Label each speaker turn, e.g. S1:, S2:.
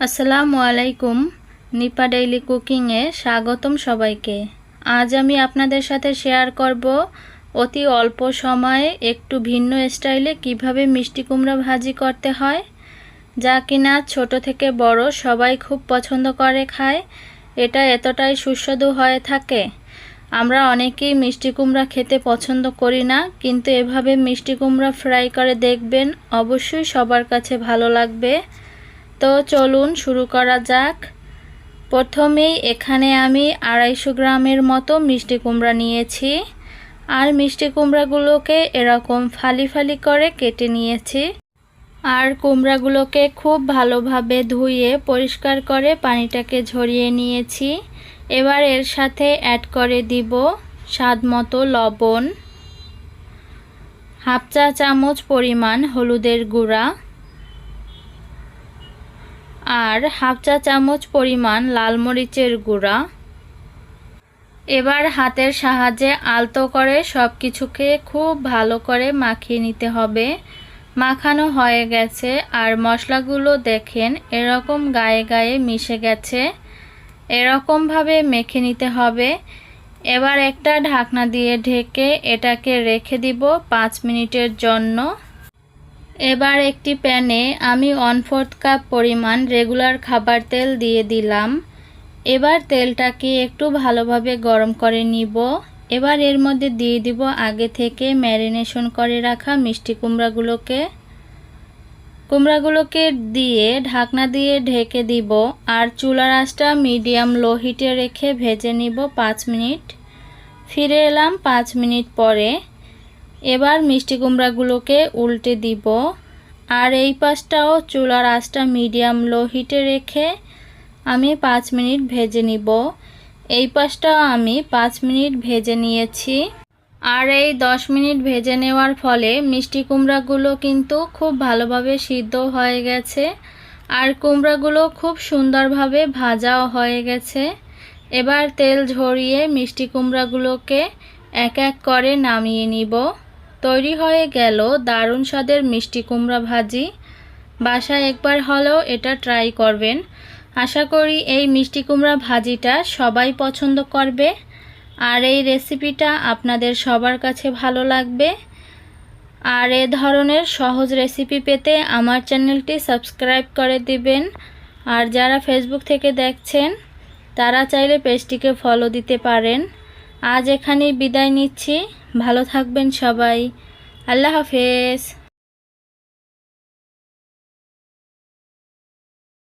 S1: আসসালামু আলাইকুম, নিপা ডেইলি কুকিংয়ে স্বাগতম সবাইকে। আজ আমি আপনাদের সাথে শেয়ার করব অতি অল্প সময়ে একটু ভিন্ন স্টাইলে কীভাবে মিষ্টি কুমড়া ভাজি করতে হয়, যা কিনা ছোট থেকে বড় সবাই খুব পছন্দ করে খায়। এটা এতটাই সুস্বাদু হয়ে থাকে। আমরা অনেকেই মিষ্টি কুমড়া খেতে পছন্দ করি না, কিন্তু এভাবে মিষ্টি কুমড়া ফ্রাই করে দেখবেন, অবশ্যই সবার কাছে ভালো লাগবে। তো চলুন শুরু করা যাক। প্রথমেই এখানে আমি আড়াইশো গ্রামের মতো মিষ্টি কুমড়া নিয়েছি। আর মিষ্টি কুমড়াগুলোকে এরকম ফালি ফালি করে কেটে নিয়েছি। আর কুমড়াগুলোকে খুব ভালোভাবে ধুয়ে পরিষ্কার করে পানিটাকে ঝরিয়ে নিয়েছি। এবার এর সাথে অ্যাড করে দিব স্বাদ মতো লবণ। হাফ চা চামচ পরিমাণ হলুদের গুঁড়া। আর হাফ চা চামচ পরিমাণ লাল মরিচের গুঁড়া। এবার হাতের সাহায্যে আলতো করে সব কিছুকে খুব ভালো করে মাখিয়ে নিতে হবে। মাখানো হয়ে গেছে আর মশলাগুলো দেখেন এরকম গায়ে গায়ে মিশে গেছে। এরকমভাবে মেখে নিতে হবে। এবার একটা ঢাকনা দিয়ে ঢেকে এটাকে রেখে দিব পাঁচ মিনিটের জন্য। এবার একটি প্যানে আমি ওয়ান ফোর্থ কাপ পরিমাণ রেগুলার খাবার তেল দিয়ে দিলাম। এবার তেলটাকে একটু ভালোভাবে গরম করে নিব। এবার এর মধ্যে দিয়ে দিব আগে থেকে ম্যারিনেশন করে রাখা মিষ্টি কুমড়াগুলোকে। কুমড়াগুলোকে দিয়ে ঢাকনা দিয়ে ঢেকে দিব আর চুলার আঁচটা মিডিয়াম লো হিটে রেখে ভেজে নিব পাঁচ মিনিট। ফিরে এলাম পাঁচ মিনিট পরে। এবার মিষ্টি কুমড়াগুলোকে উল্টে দিব। আর এই পাশটাও চুলার আঁচটা মিডিয়াম লো হিটে রেখে আমি পাঁচ মিনিট ভেজে নিব। এই পাশটাও আমি পাঁচ মিনিট ভেজে নিয়েছি। আর এই দশ মিনিট ভেজে নেওয়ার ফলে মিষ্টি কুমড়াগুলো কিন্তু খুব ভালোভাবে সিদ্ধ হয়ে গেছে। আর কুমড়াগুলো খুব সুন্দরভাবে ভাজাও হয়ে গেছে। এবার তেল ঝরিয়ে মিষ্টি কুমড়াগুলোকে এক এক করে নামিয়ে নিব। তৈরি হয়ে গেল দারুণ স্বাদের মিষ্টি কুমড়া ভাজি। বাসায় একবার হলেও এটা ট্রাই করবেন। আশা করি এই মিষ্টি কুমড়া ভাজিটা সবাই পছন্দ করবে। আর এই রেসিপিটা আপনাদের সবার কাছে ভালো লাগবে। আর এ ধরনের সহজ রেসিপি পেতে আমার চ্যানেলটি সাবস্ক্রাইব করে দিবেন। আর যারা ফেসবুক থেকে দেখছেন, তারা চাইলে পেজটিকে ফলো দিতে পারেন। আজ এখানেই বিদায় নিচ্ছি। ভালো থাকবেন সবাই। আল্লাহ হাফেজ।